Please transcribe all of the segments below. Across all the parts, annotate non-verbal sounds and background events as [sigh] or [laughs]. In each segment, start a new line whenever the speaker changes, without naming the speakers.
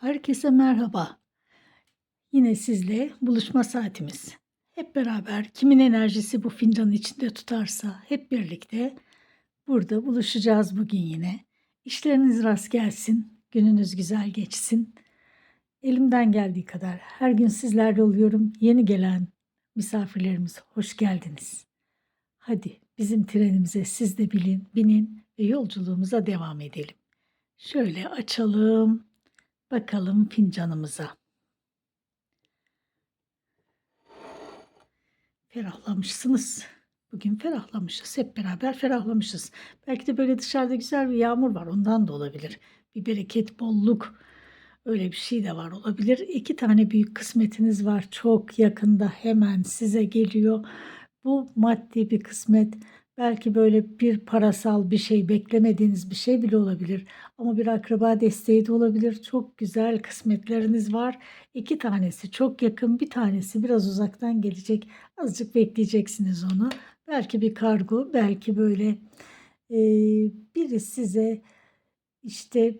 Herkese merhaba. Yine sizle buluşma saatimiz. Hep beraber kimin enerjisi bu fincanın içinde tutarsa hep birlikte burada buluşacağız bugün yine. İşleriniz rast gelsin, gününüz güzel geçsin. Elimden geldiği kadar her gün sizlerle oluyorum. Yeni gelen misafirlerimiz hoş geldiniz. Hadi bizim trenimize siz de bilin, binin ve yolculuğumuza devam edelim. Şöyle açalım. Bakalım fincanımıza. Ferahlamışsınız. Bugün ferahlamışız. Hep beraber ferahlamışız. Belki de böyle dışarıda güzel bir yağmur var. Ondan da olabilir. Bir bereket, bolluk. Öyle bir şey de var olabilir. İki tane büyük kısmetiniz var. Çok yakında hemen size geliyor. Bu maddi bir kısmet. Belki böyle bir parasal bir şey beklemediğiniz bir şey bile olabilir. Ama bir akraba desteği de olabilir. Çok güzel kısmetleriniz var. İki tanesi çok yakın, bir tanesi biraz uzaktan gelecek. Azıcık bekleyeceksiniz onu. Belki bir kargo, belki böyle e, biri size işte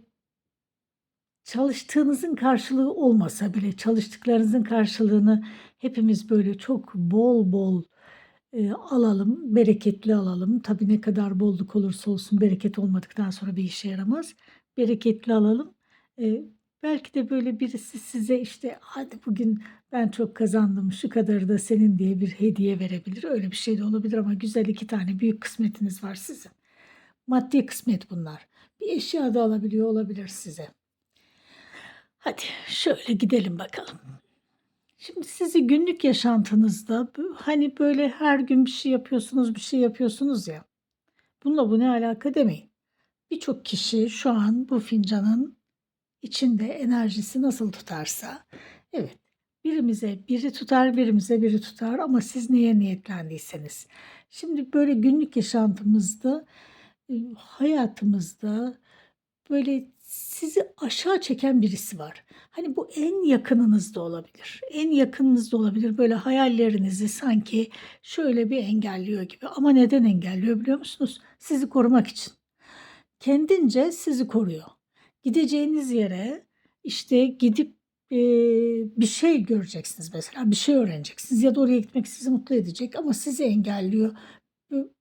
çalıştığınızın karşılığı olmasa bile çalıştıklarınızın karşılığını hepimiz böyle çok bol bol e, alalım, bereketli alalım. Tabii ne kadar bolluk olursa olsun bereket olmadıktan sonra bir işe yaramaz. Bereketli alalım. E, belki de böyle birisi size işte hadi bugün ben çok kazandım şu kadarı da senin diye bir hediye verebilir. Öyle bir şey de olabilir ama güzel iki tane büyük kısmetiniz var sizin. Maddi kısmet bunlar. Bir eşya da alabiliyor olabilir size. Hadi şöyle gidelim bakalım. Şimdi sizi günlük yaşantınızda hani böyle her gün bir şey yapıyorsunuz, bir şey yapıyorsunuz ya. Bununla bu ne alaka demeyin. Birçok kişi şu an bu fincanın içinde enerjisi nasıl tutarsa, evet birimize biri tutar, birimize biri tutar ama siz neye niyetlendiyseniz. Şimdi böyle günlük yaşantımızda, e, hayatımızda böyle sizi aşağı çeken birisi var. Hani bu en yakınınız da olabilir. En yakınınız da olabilir. Böyle hayallerinizi sanki şöyle bir engelliyor gibi. Ama neden engelliyor biliyor musunuz? Sizi korumak için. Kendince sizi koruyor. Gideceğiniz yere işte gidip e, bir şey göreceksiniz mesela. Bir şey öğreneceksiniz ya da oraya gitmek sizi mutlu edecek ama sizi engelliyor.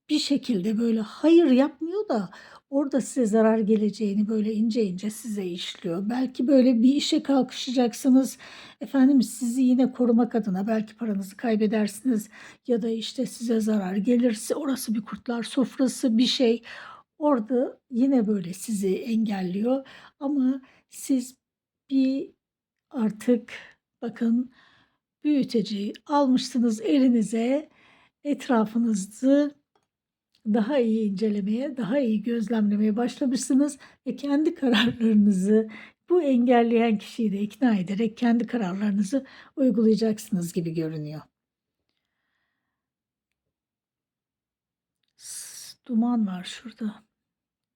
Bir şekilde böyle hayır yapmıyor da orada size zarar geleceğini böyle ince ince size işliyor. Belki böyle bir işe kalkışacaksınız. Efendim sizi yine korumak adına belki paranızı kaybedersiniz ya da işte size zarar gelirse orası bir kurtlar sofrası bir şey. Orada yine böyle sizi engelliyor ama siz bir artık bakın büyüteci almışsınız elinize etrafınızı daha iyi incelemeye, daha iyi gözlemlemeye başlamışsınız ve kendi kararlarınızı bu engelleyen kişiyi de ikna ederek kendi kararlarınızı uygulayacaksınız gibi görünüyor. Duman var şurada.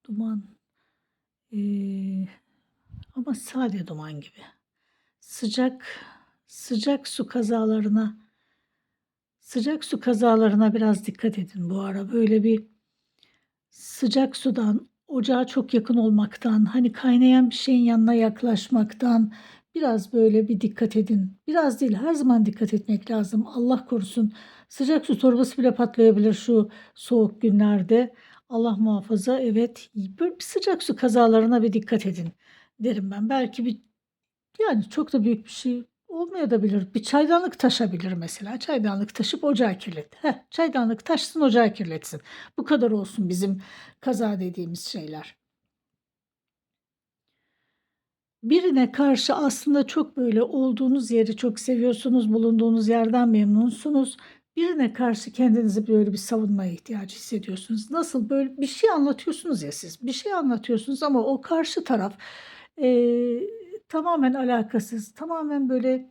Duman. Ee, ama sade duman gibi. Sıcak sıcak su kazalarına Sıcak su kazalarına biraz dikkat edin bu ara. Böyle bir sıcak sudan, ocağa çok yakın olmaktan, hani kaynayan bir şeyin yanına yaklaşmaktan biraz böyle bir dikkat edin. Biraz değil, her zaman dikkat etmek lazım. Allah korusun. Sıcak su torbası bile patlayabilir şu soğuk günlerde. Allah muhafaza. Evet, böyle bir sıcak su kazalarına bir dikkat edin derim ben. Belki bir yani çok da büyük bir şey olmayabilir. Bir çaydanlık taşabilir mesela. Çaydanlık taşıp ocağı kirlet. Heh, çaydanlık taşsın ocağı kirletsin. Bu kadar olsun bizim kaza dediğimiz şeyler. Birine karşı aslında çok böyle olduğunuz yeri çok seviyorsunuz, bulunduğunuz yerden memnunsunuz. Birine karşı kendinizi böyle bir savunmaya ihtiyacı hissediyorsunuz. Nasıl böyle bir şey anlatıyorsunuz ya siz. Bir şey anlatıyorsunuz ama o karşı taraf eee, tamamen alakasız, tamamen böyle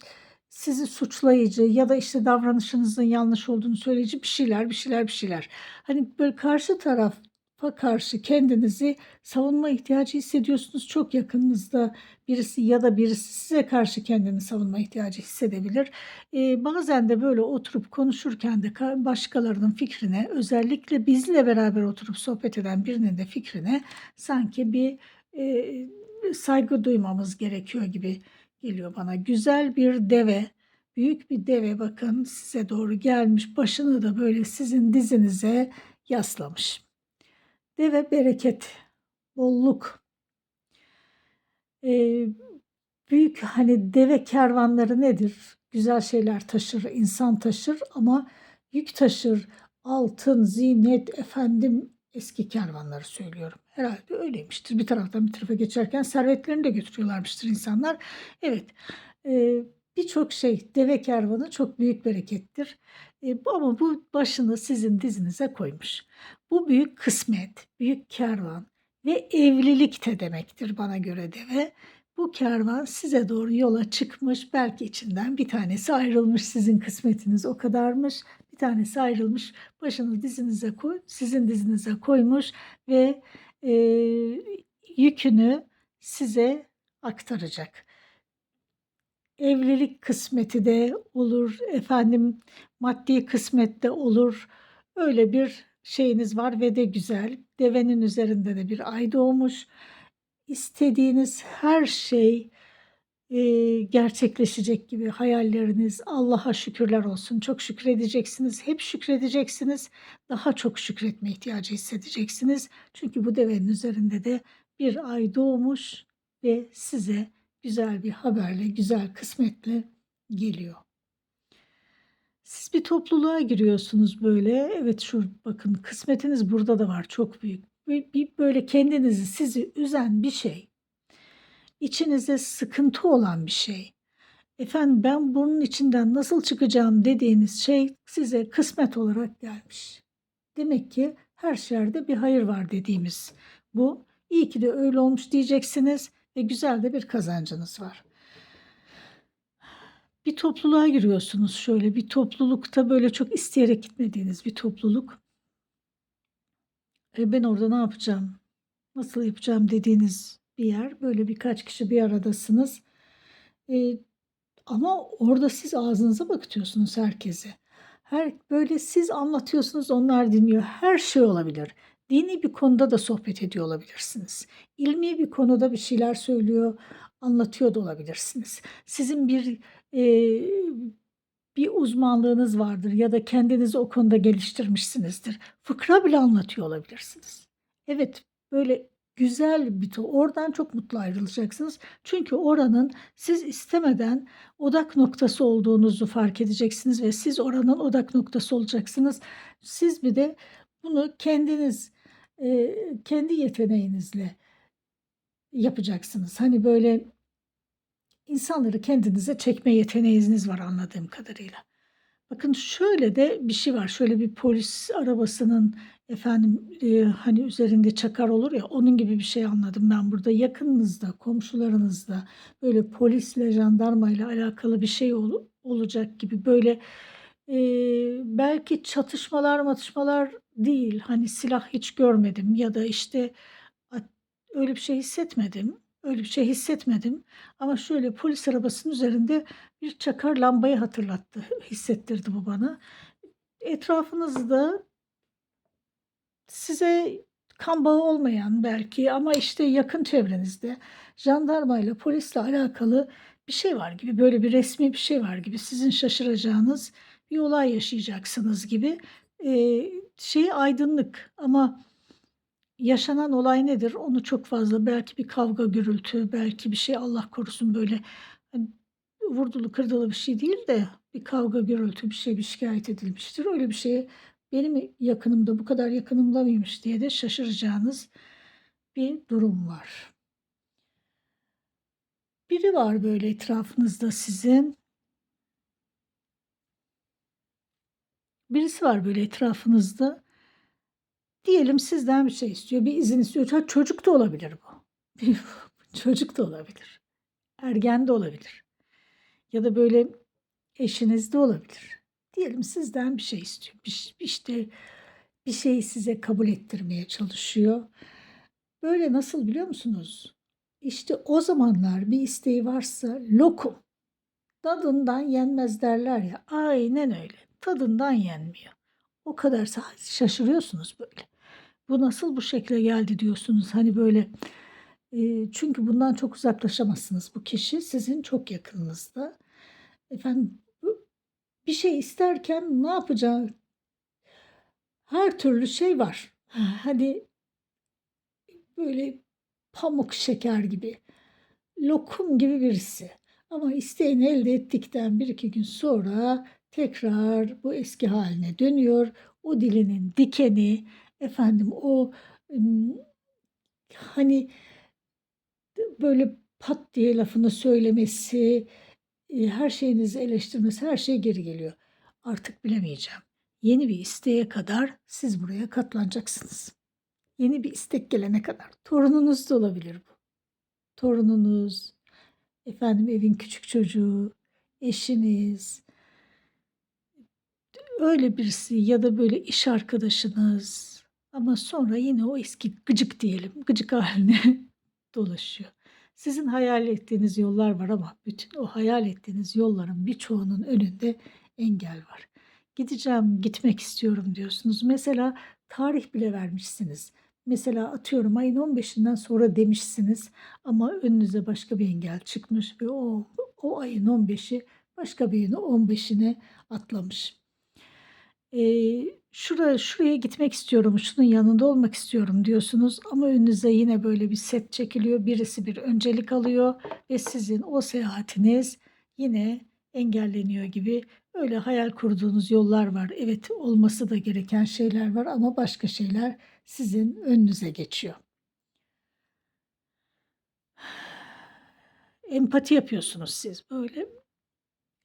sizi suçlayıcı ya da işte davranışınızın yanlış olduğunu söyleyici bir şeyler, bir şeyler, bir şeyler. Hani böyle karşı tarafa karşı kendinizi savunma ihtiyacı hissediyorsunuz. Çok yakınınızda birisi ya da birisi size karşı kendini savunma ihtiyacı hissedebilir. Eee, bazen de böyle oturup konuşurken de ka- başkalarının fikrine, özellikle bizle beraber oturup sohbet eden birinin de fikrine sanki bir eee, saygı duymamız gerekiyor gibi geliyor bana. Güzel bir deve, büyük bir deve bakın size doğru gelmiş. Başını da böyle sizin dizinize yaslamış. Deve bereket, bolluk. Ee, büyük hani deve kervanları nedir? Güzel şeyler taşır, insan taşır ama yük taşır. Altın, zinet, efendim eski kervanları söylüyorum. Herhalde öyleymiştir. Bir taraftan bir tarafa geçerken servetlerini de götürüyorlarmıştır insanlar. Evet. e, Birçok şey deve kervanı çok büyük berekettir. E, ama bu başını sizin dizinize koymuş. Bu büyük kısmet, büyük kervan ve evlilik de demektir bana göre deve. Bu kervan size doğru yola çıkmış. Belki içinden bir tanesi ayrılmış. Sizin kısmetiniz o kadarmış. Tanesi ayrılmış. Başını dizinize koy, sizin dizinize koymuş ve e, yükünü size aktaracak. Evlilik kısmeti de olur, efendim maddi kısmet de olur. Öyle bir şeyiniz var ve de güzel. Devenin üzerinde de bir ay doğmuş. İstediğiniz her şey e, gerçekleşecek gibi hayalleriniz. Allah'a şükürler olsun. Çok şükredeceksiniz. Hep şükredeceksiniz. Daha çok şükretme ihtiyacı hissedeceksiniz. Çünkü bu devenin üzerinde de bir ay doğmuş ve size güzel bir haberle, güzel kısmetle geliyor. Siz bir topluluğa giriyorsunuz böyle. Evet şu bakın kısmetiniz burada da var çok büyük. Bir, bir böyle kendinizi sizi üzen bir şey. İçinizde sıkıntı olan bir şey. Efendim ben bunun içinden nasıl çıkacağım dediğiniz şey size kısmet olarak gelmiş. Demek ki her şerde bir hayır var dediğimiz bu. İyi ki de öyle olmuş diyeceksiniz ve güzel de bir kazancınız var. Bir topluluğa giriyorsunuz şöyle bir toplulukta böyle çok isteyerek gitmediğiniz bir topluluk. E ben orada ne yapacağım? Nasıl yapacağım dediğiniz bir yer. Böyle birkaç kişi bir aradasınız. E, ama orada siz ağzınıza bakıtıyorsunuz herkese. Her böyle siz anlatıyorsunuz, onlar dinliyor. Her şey olabilir. Dini bir konuda da sohbet ediyor olabilirsiniz. İlmi bir konuda bir şeyler söylüyor, anlatıyor da olabilirsiniz. Sizin bir e, bir uzmanlığınız vardır ya da kendinizi o konuda geliştirmişsinizdir. Fıkra bile anlatıyor olabilirsiniz. Evet, böyle güzel bir oradan çok mutlu ayrılacaksınız. Çünkü oranın siz istemeden odak noktası olduğunuzu fark edeceksiniz ve siz oranın odak noktası olacaksınız. Siz bir de bunu kendiniz e, kendi yeteneğinizle yapacaksınız. Hani böyle insanları kendinize çekme yeteneğiniz var anladığım kadarıyla. Bakın şöyle de bir şey var. Şöyle bir polis arabasının efendim e, hani üzerinde çakar olur ya onun gibi bir şey anladım ben burada. Yakınınızda, komşularınızda böyle polisle, jandarmayla alakalı bir şey ol, olacak gibi böyle e, belki çatışmalar, matışmalar değil. Hani silah hiç görmedim ya da işte öyle bir şey hissetmedim. Öyle bir şey hissetmedim. Ama şöyle polis arabasının üzerinde bir çakar lambayı hatırlattı, hissettirdi bu bana. Etrafınızda size kan bağı olmayan belki ama işte yakın çevrenizde jandarmayla, polisle alakalı bir şey var gibi, böyle bir resmi bir şey var gibi, sizin şaşıracağınız bir olay yaşayacaksınız gibi e, şey aydınlık ama yaşanan olay nedir? Onu çok fazla belki bir kavga, gürültü, belki bir şey Allah korusun böyle hani vurdulu kırdılı bir şey değil de bir kavga, gürültü bir şey bir şikayet edilmiştir. Öyle bir şeye benim yakınımda bu kadar yakınımda mıymış diye de şaşıracağınız bir durum var. Biri var böyle etrafınızda sizin. Birisi var böyle etrafınızda. Diyelim sizden bir şey istiyor, bir izin istiyor. Ha, çocuk da olabilir bu. [laughs] çocuk da olabilir. Ergen de olabilir. Ya da böyle eşiniz de olabilir. Diyelim sizden bir şey istiyor. Bir, işte bir şeyi size kabul ettirmeye çalışıyor. Böyle nasıl biliyor musunuz? İşte o zamanlar bir isteği varsa lokum. Tadından yenmez derler ya. Aynen öyle. Tadından yenmiyor. O kadar şaşırıyorsunuz böyle. Bu nasıl bu şekle geldi diyorsunuz. Hani böyle Eee, çünkü bundan çok uzaklaşamazsınız. Bu kişi sizin çok yakınınızda. Efendim, bir şey isterken ne yapacağı her türlü şey var. Hani böyle pamuk şeker gibi, lokum gibi birisi. Ama isteğini elde ettikten 1-2 gün sonra tekrar bu eski haline dönüyor. O dilinin dikeni, efendim o, hani böyle pat diye lafını söylemesi, her şeyinizi eleştirmesi, her şey geri geliyor. Artık bilemeyeceğim. Yeni bir isteğe kadar siz buraya katlanacaksınız. Yeni bir istek gelene kadar. Torununuz da olabilir bu. Torununuz, efendim evin küçük çocuğu, eşiniz. Öyle birisi ya da böyle iş arkadaşınız ama sonra yine o eski gıcık diyelim, gıcık hâline [laughs] dolaşıyor. Sizin hayal ettiğiniz yollar var ama bütün o hayal ettiğiniz yolların birçoğunun önünde engel var. "Gideceğim, gitmek istiyorum." diyorsunuz. Mesela tarih bile vermişsiniz. Mesela atıyorum ayın 15'inden sonra demişsiniz ama önünüze başka bir engel çıkmış ve o o ayın 15'i başka birinin 15'ine atlamış. Eee, şura şuraya gitmek istiyorum, şunun yanında olmak istiyorum diyorsunuz ama önünüze yine böyle bir set çekiliyor. Birisi bir öncelik alıyor ve sizin o seyahatiniz yine engelleniyor gibi. Öyle hayal kurduğunuz yollar var. Evet, olması da gereken şeyler var ama başka şeyler sizin önünüze geçiyor. [sighs] Empati yapıyorsunuz siz böyle.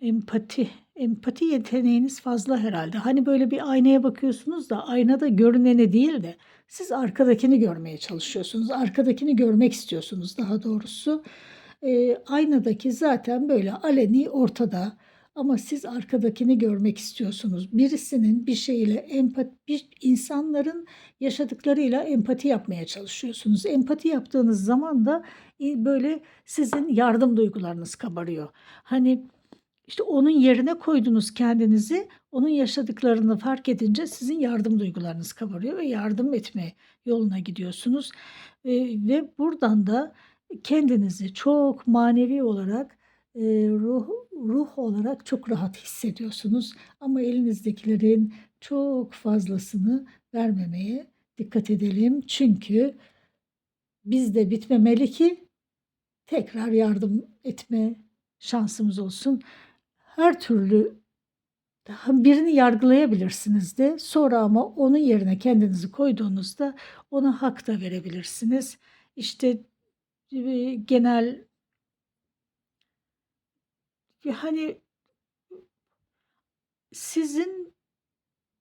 Empati, empati yeteneğiniz fazla herhâlde. Hani böyle bir aynaya bakıyorsunuz da aynada görüneni değil de siz arkadakini görmeye çalışıyorsunuz. Arkadakini görmek istiyorsunuz daha doğrusu. Eee, aynadaki zaten böyle aleni ortada ama siz arkadakini görmek istiyorsunuz. Birisinin bir şeyle empat bir insanların yaşadıklarıyla empati yapmaya çalışıyorsunuz. Empati yaptığınız zaman da, iii, böyle sizin yardım duygularınız kabarıyor. Hani, işte, onun yerine koydunuz kendinizi, onun yaşadıklarını fark edince sizin yardım duygularınız kabarıyor ve yardım etme yoluna gidiyorsunuz. Eee, ve buradan da kendinizi çok manevi olarak, eee, ruh ruh olarak çok rahat hissediyorsunuz ama elinizdekilerin çok fazlasını vermemeye dikkat edelim. Çünkü bizde bitmemeli ki tekrar yardım etme şansımız olsun. Her türlü birini yargılayabilirsiniz de sonra ama onun yerine kendinizi koyduğunuzda ona hak da verebilirsiniz. İşte, eee, genel hani sizin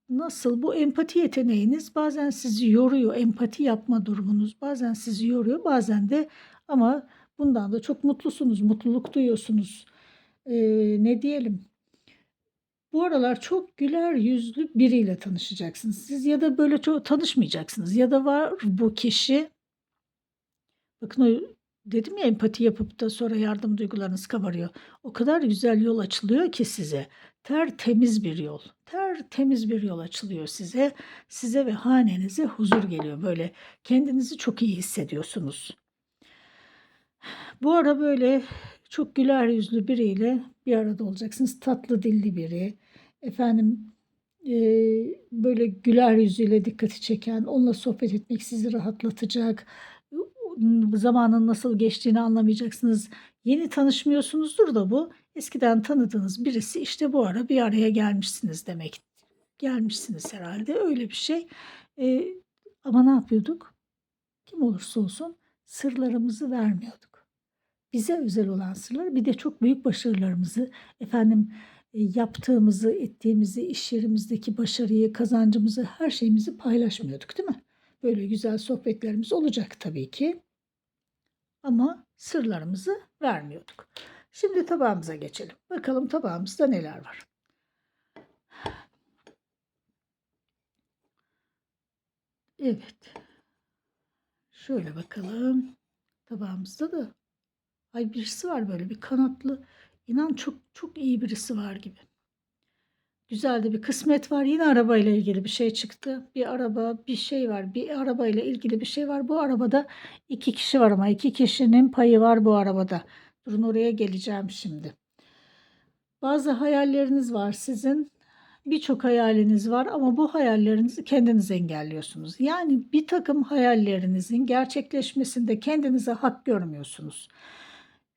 nasıl bu empati yeteneğiniz bazen sizi yoruyor, empati yapma durumunuz bazen sizi yoruyor, bazen de ama bundan da çok mutlusunuz, mutluluk duyuyorsunuz. Eee, ne diyelim? Bu aralar çok güler yüzlü biriyle tanışacaksınız siz ya da böyle çok tanışmayacaksınız ya da var bu kişi. Bakın o dedim ya empati yapıp da sonra yardım duygularınız kabarıyor. O kadar güzel yol açılıyor ki size. Tertemiz bir yol, tertemiz bir yol açılıyor size. Size ve hanenize huzur geliyor. Böyle kendinizi çok iyi hissediyorsunuz. Bu ara böyle çok güler yüzlü biriyle bir arada olacaksınız. Tatlı dilli biri. Efendim, eee, böyle güler yüzüyle dikkati çeken, onunla sohbet etmek sizi rahatlatacak. Zamanın nasıl geçtiğini anlamayacaksınız. Yeni tanışmıyorsunuzdur da bu eskiden tanıdığınız birisi işte bu ara bir araya gelmişsiniz demek. Gelmişsiniz herhâlde öyle bir şey. Eee, ama ne yapıyorduk? Kim olursa olsun sırlarımızı vermiyorduk. Bize özel olan sırları bir de çok büyük başarılarımızı, efendim, eee, yaptığımızı, ettiğimizi, iş yerimizdeki başarıyı, kazancımızı, her şeyimizi paylaşmıyorduk, değil mi? Böyle güzel sohbetlerimiz olacak tabii ki. Ama sırlarımızı vermiyorduk. Şimdi tabağımıza geçelim. Bakalım tabağımızda neler var? Evet. Şöyle bakalım. Tabağımızda da ay birisi var böyle bir kanatlı. İnan çok çok iyi birisi var gibi. Güzel de bir kısmet var. Yine arabayla ilgili bir şey çıktı. Bir araba, bir şey var. Bir arabayla ilgili bir şey var. Bu arabada 2 kişi var ama 2 kişinin payı var bu arabada. Durun oraya geleceğim şimdi. Bazı hayalleriniz var sizin. Birçok hayaliniz var ama bu hayallerinizi kendiniz engelliyorsunuz. Yani bir takım hayallerinizin gerçekleşmesinde kendinize hak görmüyorsunuz.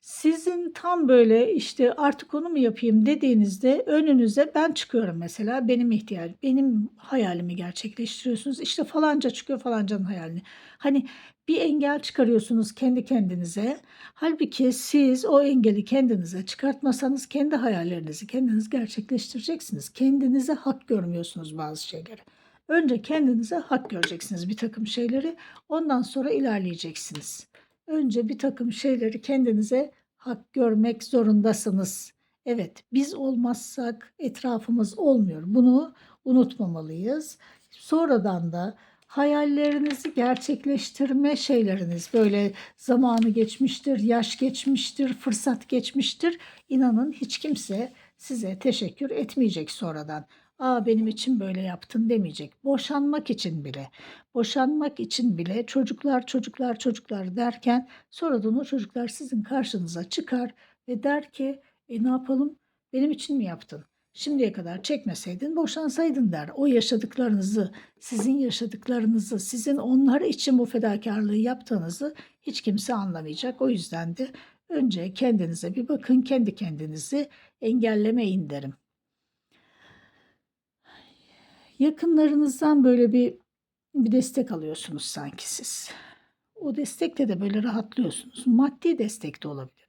Sizin tam böyle işte artık onu mu yapayım dediğinizde önünüze ben çıkıyorum mesela benim ihtiyacım benim hayalimi gerçekleştiriyorsunuz. İşte falanca çıkıyor falancanın hayalini. Hani bir engel çıkarıyorsunuz kendi kendinize. Halbuki siz o engeli kendinize çıkartmasanız kendi hayallerinizi kendiniz gerçekleştireceksiniz. Kendinize hak görmüyorsunuz bazı şeyleri. Önce kendinize hak göreceksiniz bir takım şeyleri. Ondan sonra ilerleyeceksiniz. Önce bir takım şeyleri kendinize hak görmek zorundasınız. Evet, biz olmazsak etrafımız olmuyor. Bunu unutmamalıyız. Sonradan da hayallerinizi gerçekleştirme şeyleriniz böyle zamanı geçmiştir, yaş geçmiştir, fırsat geçmiştir. İnanın hiç kimse size teşekkür etmeyecek sonradan. Aa benim için böyle yaptın demeyecek. Boşanmak için bile, boşanmak için bile çocuklar çocuklar çocuklar derken sonradan o çocuklar sizin karşınıza çıkar ve der ki e ne yapalım benim için mi yaptın? Şimdiye kadar çekmeseydin boşansaydın der. O yaşadıklarınızı, sizin yaşadıklarınızı, sizin onlar için bu fedakarlığı yaptığınızı hiç kimse anlamayacak. O yüzden de önce kendinize bir bakın, kendi kendinizi engellemeyin derim. Yakınlarınızdan böyle bir bir destek alıyorsunuz sanki siz. O destekle de böyle rahatlıyorsunuz. Maddi destek de olabilir.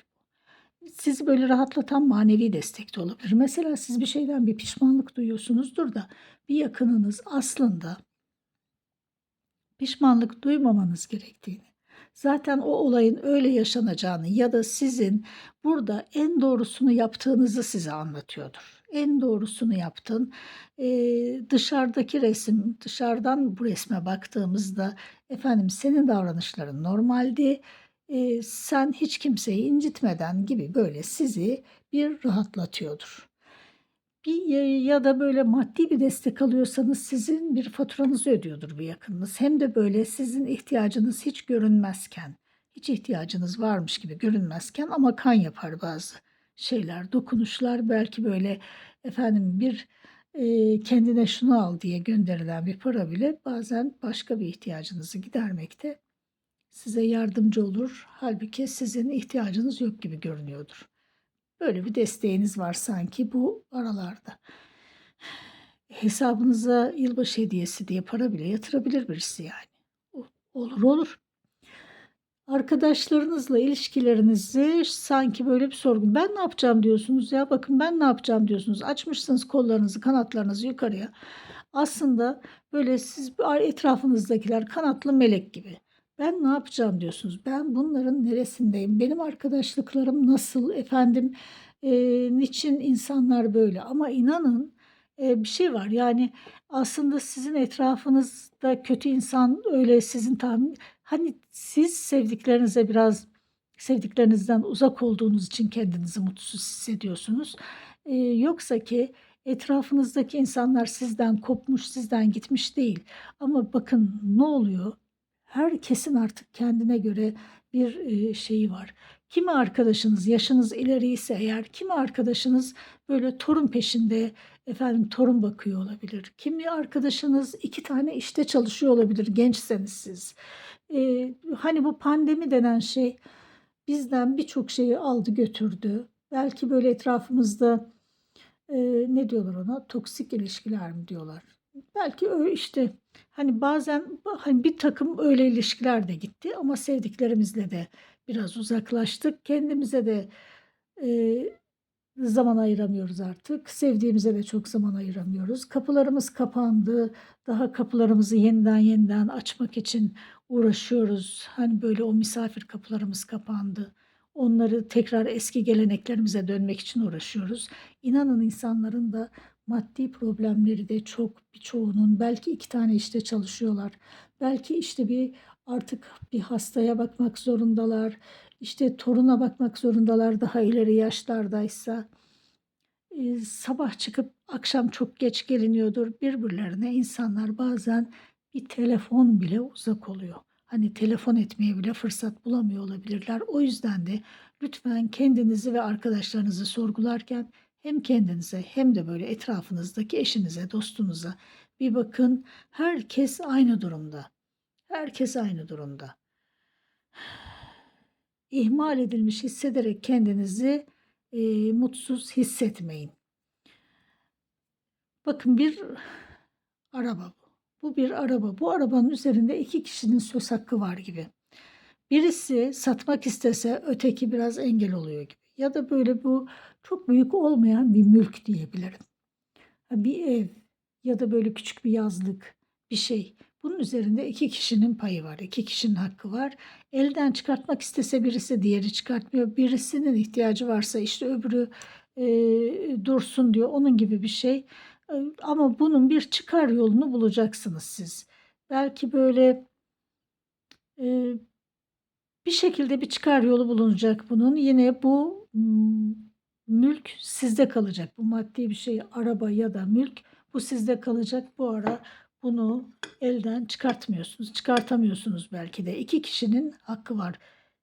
Sizi böyle rahatlatan manevi destek de olabilir. Mesela siz bir şeyden bir pişmanlık duyuyorsunuzdur da bir yakınınız aslında pişmanlık duymamanız gerektiğini, zaten o olayın öyle yaşanacağını ya da sizin burada en doğrusunu yaptığınızı size anlatıyordur. En doğrusunu yaptın. Ee, dışarıdaki resim, dışarıdan bu resme baktığımızda efendim senin davranışların normaldi. Ee, sen hiç kimseyi incitmeden gibi böyle sizi bir rahatlatıyordur. Bir ya da böyle maddi bir destek alıyorsanız sizin bir faturanızı ödüyordur bu yakınınız. Hem de böyle sizin ihtiyacınız hiç görünmezken, hiç ihtiyacınız varmış gibi görünmezken ama kan yapar bazı şeyler, dokunuşlar belki böyle efendim bir e, kendine şunu al diye gönderilen bir para bile bazen başka bir ihtiyacınızı gidermekte size yardımcı olur. Halbuki sizin ihtiyacınız yok gibi görünüyordur. Böyle bir desteğiniz var sanki bu aralarda. Hesabınıza yılbaşı hediyesi diye para bile yatırabilir birisi yani. Olur olur. Arkadaşlarınızla ilişkilerinizi sanki böyle bir sorgun. Ben ne yapacağım diyorsunuz ya bakın ben ne yapacağım diyorsunuz. Açmışsınız kollarınızı kanatlarınızı yukarıya. Aslında böyle siz etrafınızdakiler kanatlı melek gibi. Ben ne yapacağım diyorsunuz. Ben bunların neresindeyim? Benim arkadaşlıklarım nasıl? Efendim e, niçin insanlar böyle? Ama inanın e, bir şey var. Yani aslında sizin etrafınızda kötü insan öyle sizin tahmin hani siz sevdiklerinize biraz sevdiklerinizden uzak olduğunuz için kendinizi mutsuz hissediyorsunuz. E, yoksa ki etrafınızdaki insanlar sizden kopmuş, sizden gitmiş değil. Ama bakın ne oluyor? Herkesin artık kendine göre bir şeyi var. Kimi arkadaşınız yaşınız ileri ise eğer, kimi arkadaşınız böyle torun peşinde efendim torun bakıyor olabilir. Kimi arkadaşınız iki tane işte çalışıyor olabilir gençseniz siz. Ee, hani bu pandemi denen şey bizden birçok şeyi aldı götürdü. Belki böyle etrafımızda e, ne diyorlar ona toksik ilişkiler mi diyorlar. Belki işte hani bazen hani bir takım öyle ilişkiler de gitti ama sevdiklerimizle de biraz uzaklaştık. Kendimize de e, zaman ayıramıyoruz artık. Sevdiğimize de çok zaman ayıramıyoruz. Kapılarımız kapandı. Daha kapılarımızı yeniden yeniden açmak için uğraşıyoruz. Hani böyle o misafir kapılarımız kapandı. Onları tekrar eski geleneklerimize dönmek için uğraşıyoruz. İnanın insanların da maddi problemleri de çok birçoğunun belki iki tane işte çalışıyorlar. Belki işte bir artık bir hastaya bakmak zorundalar. İşte toruna bakmak zorundalar daha ileri yaşlardaysa. Eee, sabah çıkıp akşam çok geç geliniyordur. Birbirlerine insanlar bazen bir telefon bile uzak oluyor. Hani telefon etmeye bile fırsat bulamıyor olabilirler. O yüzden de lütfen kendinizi ve arkadaşlarınızı sorgularken hem kendinize hem de böyle etrafınızdaki eşinize, dostunuza bir bakın. Herkes aynı durumda. Herkes aynı durumda. İhmal edilmiş hissederek kendinizi, eee, mutsuz hissetmeyin. Bakın bir araba bu. Bu bir araba. Bu arabanın üzerinde 2 kişinin söz hakkı var gibi. Birisi satmak istese öteki biraz engel oluyor gibi. Ya da böyle bu çok büyük olmayan bir mülk diyebilirim. Bir ev ya da böyle küçük bir yazlık bir şey. Bunun üzerinde 2 kişinin payı var. 2 kişinin hakkı var. Elden çıkartmak istese birisi diğeri çıkartmıyor. Birisinin ihtiyacı varsa işte öbürü, eee, dursun diyor. Onun gibi bir şey. Ama bunun bir çıkar yolunu bulacaksınız siz. Belki böyle eee, bir şekilde bir çıkar yolu bulunacak bunun. Yine bu, ımm, mülk sizde kalacak. Bu maddi bir şey, araba ya da mülk bu sizde kalacak. Bu ara bunu elden çıkartmıyorsunuz. Çıkartamıyorsunuz belki de. 2 kişinin hakkı var.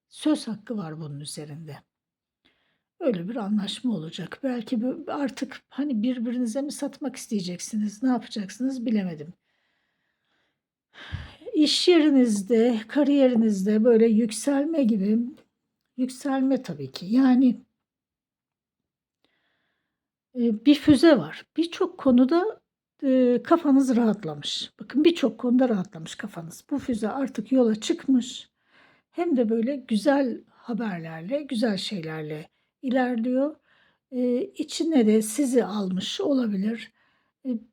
Söz hakkı var bunun üzerinde. Öyle bir anlaşma olacak. Belki artık hani birbirinize mi satmak isteyeceksiniz, ne yapacaksınız bilemedim. İş yerinizde, kariyerinizde böyle yükselme gibi yükselme tabii ki. Yani eee, bir füze var. Birçok konuda, eee, kafanız rahatlamış. Bakın birçok konuda rahatlamış kafanız. Bu füze artık yola çıkmış. Hem de böyle güzel haberlerle, güzel şeylerle ilerliyor. Eee, içine de sizi almış olabilir.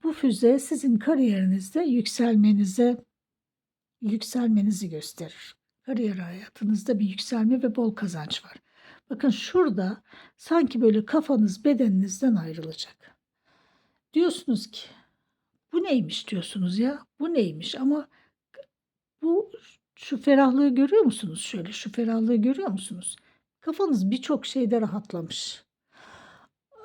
Bu füze sizin kariyerinizde yükselmenize yükselmenizi gösterir. Kariyer hayatınızda bir yükselme ve bol kazanç var. Bakın şurada sanki böyle kafanız bedeninizden ayrılacak. Diyorsunuz ki bu neymiş diyorsunuz ya? Bu neymiş? Ama bu şu ferahlığı görüyor musunuz? Şöyle şu ferahlığı görüyor musunuz? Kafanız birçok şeyde rahatlamış.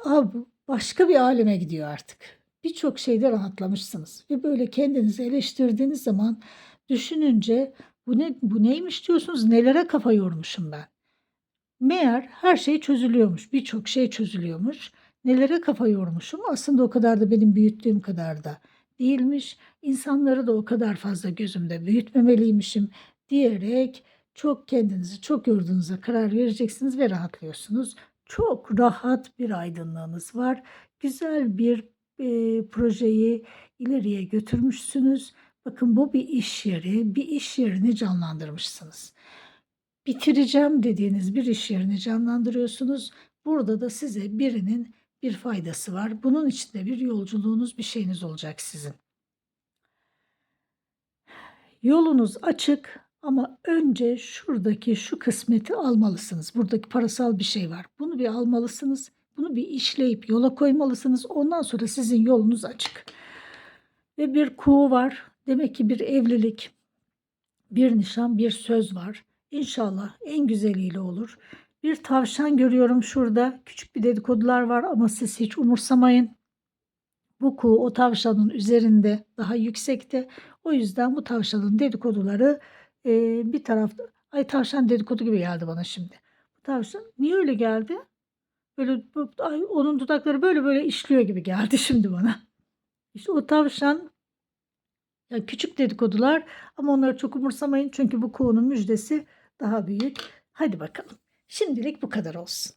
A, bu başka bir aleme gidiyor artık. Birçok şeyde rahatlamışsınız ve böyle kendinizi eleştirdiğiniz zaman düşününce bu ne bu neymiş diyorsunuz? Nelere kafa yormuşum ben? Meğer her şey çözülüyormuş. Birçok şey çözülüyormuş. Nelere kafa yormuşum? Aslında o kadar da benim büyüttüğüm kadar da değilmiş. İnsanları da o kadar fazla gözümde büyütmemeliymişim diyerek çok kendinizi çok yorduğunuza karar vereceksiniz ve rahatlıyorsunuz. Çok rahat bir aydınlığınız var. Güzel bir, eee, projeyi ileriye götürmüşsünüz. Bakın bu bir iş yeri, bir iş yerini canlandırmışsınız. Bitireceğim dediğiniz bir iş yerini canlandırıyorsunuz. Burada da size birinin bir faydası var. Bunun içinde bir yolculuğunuz, bir şeyiniz olacak sizin. Yolunuz açık ama önce şuradaki şu kısmeti almalısınız. Buradaki parasal bir şey var. Bunu bir almalısınız. Bunu bir işleyip yola koymalısınız. Ondan sonra sizin yolunuz açık. Ve bir kuğu var. Demek ki bir evlilik, bir nişan, bir söz var. İnşallah en güzeliyle olur. Bir tavşan görüyorum şurada. Küçük bir dedikodular var ama siz hiç umursamayın. Bu kuğu o tavşanın üzerinde daha yüksekte. O yüzden bu tavşanın dedikoduları eee, bir tarafta ay tavşan dedikodu gibi geldi bana şimdi. Bu tavşan niye öyle geldi? Böyle ay, onun dudakları böyle böyle işliyor gibi geldi [laughs] şimdi bana. İşte o tavşan ya küçük dedikodular ama onları çok umursamayın çünkü bu kuğunun müjdesi daha büyük. Hadi bakalım. Şimdilik bu kadar olsun.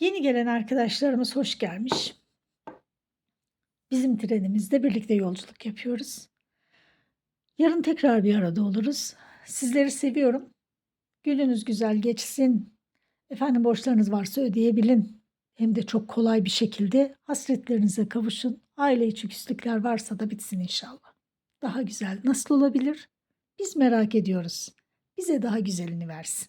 Yeni gelen arkadaşlarımız hoş gelmiş. Bizim trenimizde birlikte yolculuk yapıyoruz. Yarın tekrar bir arada oluruz. Sizleri seviyorum. Gününüz güzel geçsin. Efendim borçlarınız varsa ödeyebilin. Hem de çok kolay bir şekilde hasretlerinize kavuşun. Aile içi küslükler varsa da bitsin inşallah. Daha güzel nasıl olabilir? Biz merak ediyoruz. Bize daha güzelini versin.